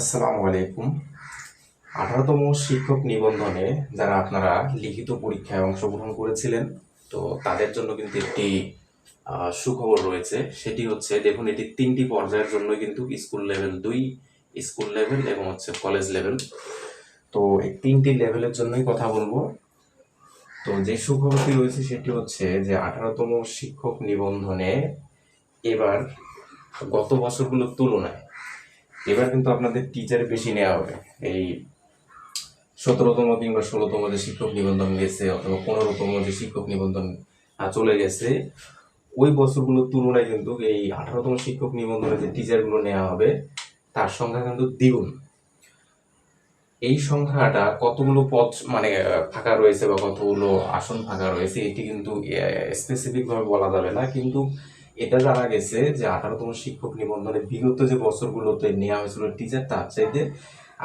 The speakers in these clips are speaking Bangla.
আসসালামু আলাইকুম। আঠারোতম শিক্ষক নিবন্ধনে যারা আপনারা লিখিত পরীক্ষায় অংশগ্রহণ করেছিলেন, তো তাদের জন্য কিন্তু একটি সুখবর রয়েছে। সেটি হচ্ছে, দেখুন, এটি তিনটি পর্যায়ের জন্য কিন্তু স্কুল লেভেল দুই, স্কুল লেভেল এবং হচ্ছে কলেজ লেভেল। তো এই তিনটি লেভেলের জন্যই কথা বলব। তো যে সুখবরটি রয়েছে, সেটি হচ্ছে যে আঠারোতম শিক্ষক নিবন্ধনে এবার গত বছরগুলোর তুলনায় এবার কিন্তু আপনাদের টিচার বেশি নেওয়া হবে। এই সতেরোতম কিংবা ষোলোতম যে শিক্ষক নিবন্ধন গেছে অথবা পনেরোতম যে শিক্ষক নিবন্ধন চলে গেছে, ওই বছরগুলোর তুলনায় কিন্তু এই আঠারোতম শিক্ষক নিবন্ধনে যে টিচারগুলো নেওয়া হবে, তার সংখ্যা কিন্তু দ্বিগুণ। এই সংখ্যাটা কতগুলো পদ মানে ফাঁকা রয়েছে বা কতগুলো আসন ফাঁকা রয়েছে, এটি কিন্তু স্পেসিফিক ভাবে বলা যাবে না। কিন্তু এটা জানা গেছে যে আঠারোতম শিক্ষক নিবন্ধনে বিগত যে বছরগুলোতে নেওয়া হয়েছিল টিচার তার চাইতে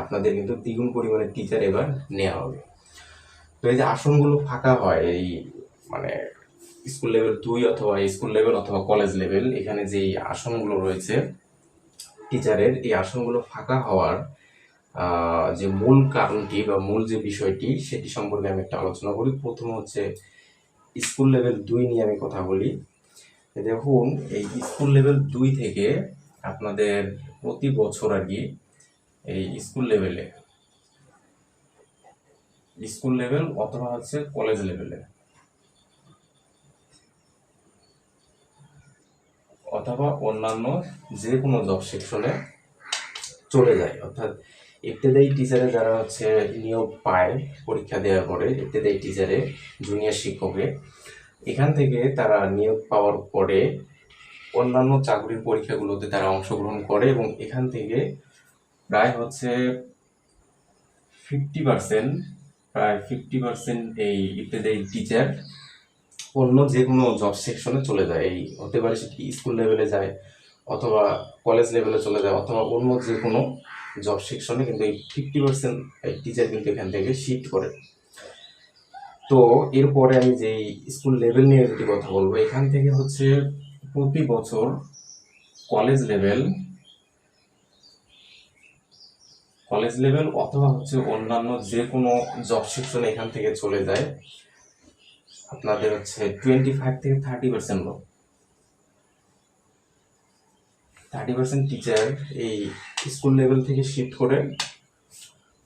আপনাদের কিন্তু দ্বিগুণ পরিমাণে টিচার এবার নেওয়া হবে। তো এই যে আসনগুলো ফাঁকা হয় এই মানে স্কুল লেভেল দুই অথবা স্কুল লেভেল অথবা কলেজ লেভেল এখানে যে আসনগুলো রয়েছে টিচারের এই আসনগুলো ফাঁকা হওয়ার যে মূল কারণটি বা মূল যে বিষয়টি, সেটি সম্পর্কে আমি একটা আলোচনা করি। প্রথম হচ্ছে স্কুল লেভেল দুই নিয়ে আমি কথা বলি। দেখুন, এই স্কুল লেভেল দুই থেকে আপনাদের প্রতি বছর আর কি এই স্কুল লেভেলে স্কুল লেভেল অথবা হচ্ছে কলেজ লেভেলে অথবা অন্যান্য যে কোনো জব সেকশনে চলে যায়। অর্থাৎ ইবতেদায়ী টিচারে যারা হচ্ছে নিয়োগ পায় পরীক্ষা দেওয়ার পরে, ইবতেদায়ী টিচারে জুনিয়র শিক্ষকে এখান থেকে তারা নিয়োগ পাওয়ার পরে অন্যান্য চাকরির পরীক্ষাগুলোতে তারা অংশগ্রহণ করে এবং এখান থেকে প্রায় হচ্ছে ফিফটি পার্সেন্ট প্রায় ফিফটি পার্সেন্ট এই ইবতেদায়ী টিচার অন্য যে কোনো জব সেকশনে চলে যায়। এই হতে পারে সেটি স্কুল লেভেলে যায় অথবা কলেজ লেভেলে চলে যায় অথবা অন্য যে কোনো জব সেকশনে কিন্তু এই ফিফটি পার্সেন্ট টিচার কিন্তু এখান থেকে শিফট করে। তো এরপরে আমি যে স্কুল লেভেল নিয়ে যদি কথা বলব, এখান থেকে হচ্ছে প্রতি বছর কলেজ লেভেল কলেজ লেভেল অথবা হচ্ছে অন্যান্য যে কোনো জব সেকশন এখান থেকে চলে যায়। আপনাদের হচ্ছে টোয়েন্টি ফাইভ থেকে থার্টি পার্সেন্ট লোক। থার্টি পার্সেন্ট টিচার এই স্কুল লেভেল থেকে শিফট করে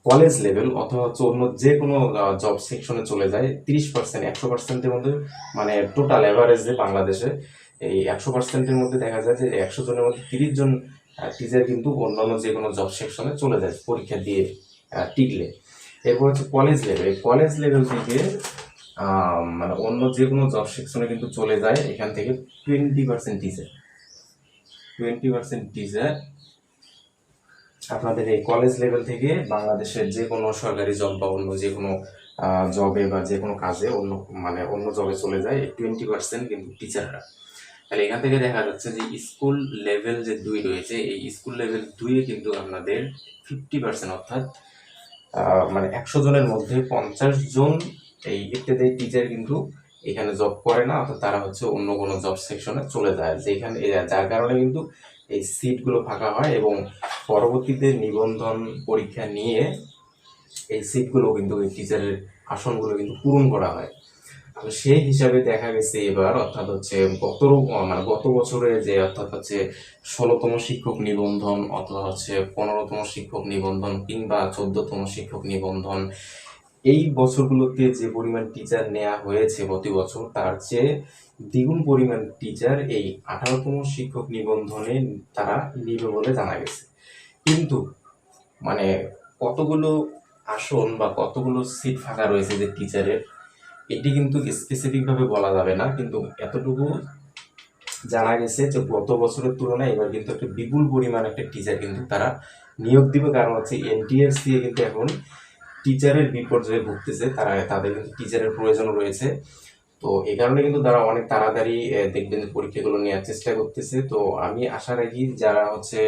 কলেজ লেভেল অথবা হচ্ছে অন্য যে কোনো জব সেকশনে চলে যায়, তিরিশ পার্সেন্ট একশো পার্সেন্টের মধ্যে মানে টোটাল অ্যাভারেজ যে বাংলাদেশে, এই একশো পার্সেন্টের মধ্যে দেখা যায় যে একশো জনের মধ্যে তিরিশ জন টিচার কিন্তু অন্যান্য যে কোনো জব সেকশনে চলে যায় পরীক্ষা দিয়ে টিকলে। এরপর হচ্ছে কলেজ লেভেল কলেজ লেভেল থেকে মানে অন্য যে কোনো জব সেকশনে কিন্তু চলে যায়, এখান থেকে twenty percent teacher twenty percent teacher আপনাদের এই কলেজ লেভেল থেকে বাংলাদেশের যে কোনো সরকারি জব বা অন্য যে কোনো জবে বা যে কোনো কাজে অন্য মানে অন্য জবে চলে যায় টোয়েন্টি পার্সেন্ট কিন্তু টিচাররা তাহলে এখান থেকে দেখা যাচ্ছে যে স্কুল লেভেল যে দুই রয়েছে, এই স্কুল লেভেল দুইয়ে কিন্তু আপনাদের ফিফটি পার্সেন্ট অর্থাৎ মানে একশো জনের মধ্যে পঞ্চাশ জন এই ইত্যাদি টিচার কিন্তু এখানে জব করে না, অর্থাৎ তারা হচ্ছে অন্য কোনো জব সেকশনে চলে যায়। যেখানে যার কারণে কিন্তু এই সিটগুলো ফাঁকা হয় এবং পরবর্তীতে নিবন্ধন পরীক্ষা নিয়ে এই সিটগুলো কিন্তু এই টিচারের আসনগুলো কিন্তু পূরণ করা হয়। তো সেই হিসাবে দেখা গেছে এবার, অর্থাৎ হচ্ছে গত মানে গত বছরে যে, অর্থাৎ হচ্ছে ষোলোতম শিক্ষক নিবন্ধন অথবা হচ্ছে পনেরোতম শিক্ষক নিবন্ধন কিংবা চোদ্দতম শিক্ষক নিবন্ধন, এই বছরগুলোতে যে পরিমাণ টিচার নেওয়া হয়েছে প্রতি বছর, তার চেয়ে দ্বিগুণ পরিমাণ টিচার এই আঠারোতম শিক্ষক নিবন্ধনে তারা নিবে বলে জানা গেছে। কিন্তু মানে কতগুলো আসন বা কতগুলো সিট ফাঁকা রয়েছে যে টিচারের এটি কিন্তু স্পেসিফিকভাবে বলা যাবে না। কিন্তু এতটুকু জানা গেছে যে গত বছরের তুলনায় এবার কিন্তু একটা বিপুল পরিমাণ একটা টিচার কিন্তু তারা নিয়োগ দিবে। কারণ হচ্ছে এনটিএস দিয়ে কিন্তু এখন টিচারের বিপর্যয়ে ভুগতেছে। তারা, তাদের কিন্তু টিচারের প্রয়োজন রয়েছে। তো এই কারণে কিন্তু তারা অনেক তাড়াতাড়ি দেখবেন পরীক্ষাগুলো নেওয়ার চেষ্টা করতেছে। তো আমি আশা রাখি যারা হচ্ছে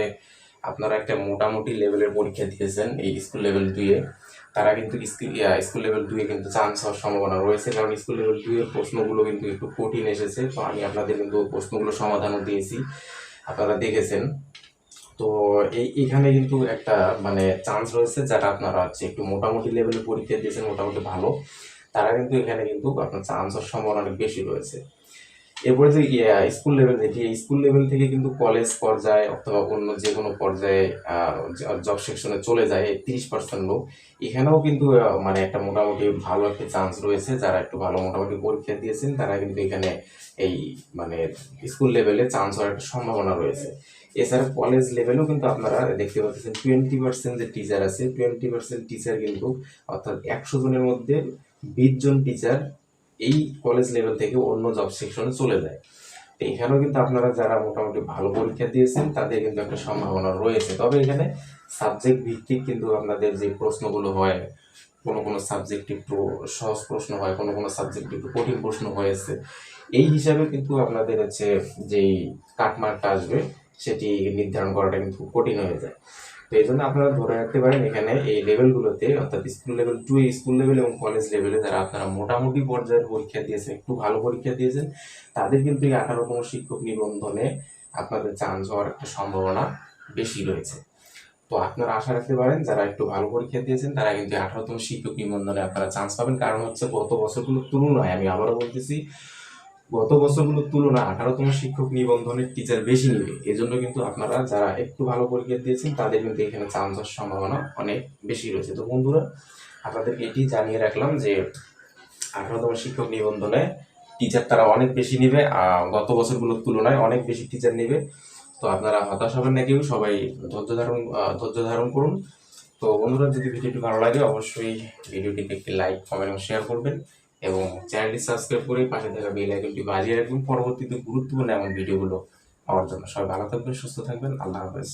আপনারা একটা মোটামুটি লেভেলের পরীক্ষা দিয়েছেন এই স্কুল লেভেল দুইয়ে। তারা কিন্তু স্কুল লেভেল দুইয়ে কিন্তু চান্স হওয়ার সম্ভাবনা রয়েছে কারণ স্কুল লেভেল দুইয়ের প্রশ্নগুলো কিন্তু একটু কঠিন এসেছে। তো আমি আপনাদের কিন্তু প্রশ্নগুলো সমাধানও দিয়েছি। আপনারা দেখেছেন। তো এই, এখানে কিন্তু একটা মানে চান্স রয়েছে যারা আপনারা হচ্ছে একটু মোটামুটি লেভেলে পরীক্ষা দিয়েছেন, মোটামুটি ভালো। তারা কিন্তু এখানে কিন্তু আপনার চান্স হওয়ার সম্ভাবনা অনেক বেশি রয়েছে। এরপরে যে স্কুল লেভেল এই স্কুল লেভেল থেকে কিন্তু কলেজ পর্যায়ে অথবা অন্য যে কোনো পর্যায়ে জব সেকশনে চলে যায় তিরিশ পার্সেন্ট লোক। এখানেও কিন্তু মানে একটা মোটামুটি ভালো একটা চান্স রয়েছে। যারা একটু ভালো মোটামুটি পরীক্ষা দিয়েছেন, তারা কিন্তু এখানে এই মানে স্কুল লেভেলে চান্স হওয়ার একটা সম্ভাবনা রয়েছে। এছাড়া কলেজ লেভেলেও কিন্তু আপনারা দেখতে পাচ্ছেন টোয়েন্টি পার্সেন্ট যে টিচার আছে টোয়েন্টি পার্সেন্ট টিচার কিন্তু অর্থাৎ একশো জনের মধ্যে বিশ জন টিচার এই কলেজ লেভেল থেকে অন্য জব সেকশনে চলে যায়। তো এখানেও কিন্তু আপনারা যারা মোটামুটি ভালো পরীক্ষা দিয়েছেন, তাদের কিন্তু একটা সম্ভাবনা রয়েছে। তবে এখানে সাবজেক্ট ভিত্তিক কিন্তু আপনাদের যে প্রশ্নগুলো হয়, কোনো কোনো সাবজেক্ট একটু সহজ প্রশ্ন হয়, কোনো কোনো সাবজেক্ট একটু কঠিন প্রশ্ন হয়েছে এই হিসাবে কিন্তু আপনাদের হচ্ছে যেই কাটমার্কটা আসবে, সেটি নির্ধারণ করাটা কিন্তু কঠিন হয়ে যায়। তো এই জন্য আপনারা ধরে রাখতে পারেন, এখানে এই লেভেলগুলোতে অর্থাৎ school level two school level এবং কলেজ লেভেলে যারা আপনারা মোটামুটি পর্যায়ের পরীক্ষা দিয়েছেন, একটু ভালো পরীক্ষা দিয়েছেন, তাদের কিন্তু এই আঠারোতম শিক্ষক নিবন্ধনে আপনাদের চান্স হওয়ার একটা সম্ভাবনা বেশি রয়েছে। তো আপনারা আশা রাখতে পারেন, যারা একটু ভালো পরীক্ষা দিয়েছেন, তারা কিন্তু আঠারোতম শিক্ষক নিবন্ধনে আপনারা চান্স পাবেন। কারণ হচ্ছে গত বছরগুলোর তুলনায়, আমি আবারও বলতেছি গত বছরগুলোর তুলনায় আঠারোতম শিক্ষক নিবন্ধনের টিচার বেশি নেবে। এজন্য কিন্তু আপনারা যারা একটু ভালো পরীক্ষা দিয়েছেন, তাদের কিন্তু এখানে চান্স হওয়ার সম্ভাবনা অনেক বেশি রয়েছে। তো বন্ধুরা আপনাদেরকে এটি জানিয়ে রাখলাম যে আঠারোতম শিক্ষক নিবন্ধনে টিচার তারা অনেক বেশি নেবে গত বছরগুলোর তুলনায় অনেক বেশি টিচার নেবে। তো আপনারা হতাশ হবেন না কেউ, সবাই ধৈর্য ধারণ ধৈর্য ধারণ করুন। তো বন্ধুরা, যদি ভিডিওটি ভালো লাগে, অবশ্যই ভিডিওটিকে একটি লাইক কমেন্ট এবং শেয়ার করবেন। এবং চ্যানেলটি সাবস্ক্রাইব করে পাশে থাকা বেল আইকনটি বাজিয়ে রাখবেন। পরবর্তীতে গুরুত্বপূর্ণ এমন ভিডিওগুলো পাওয়ার জন্য। সবাই ভালো থাকবেন, সুস্থ থাকবেন। আল্লাহ হাফেজ।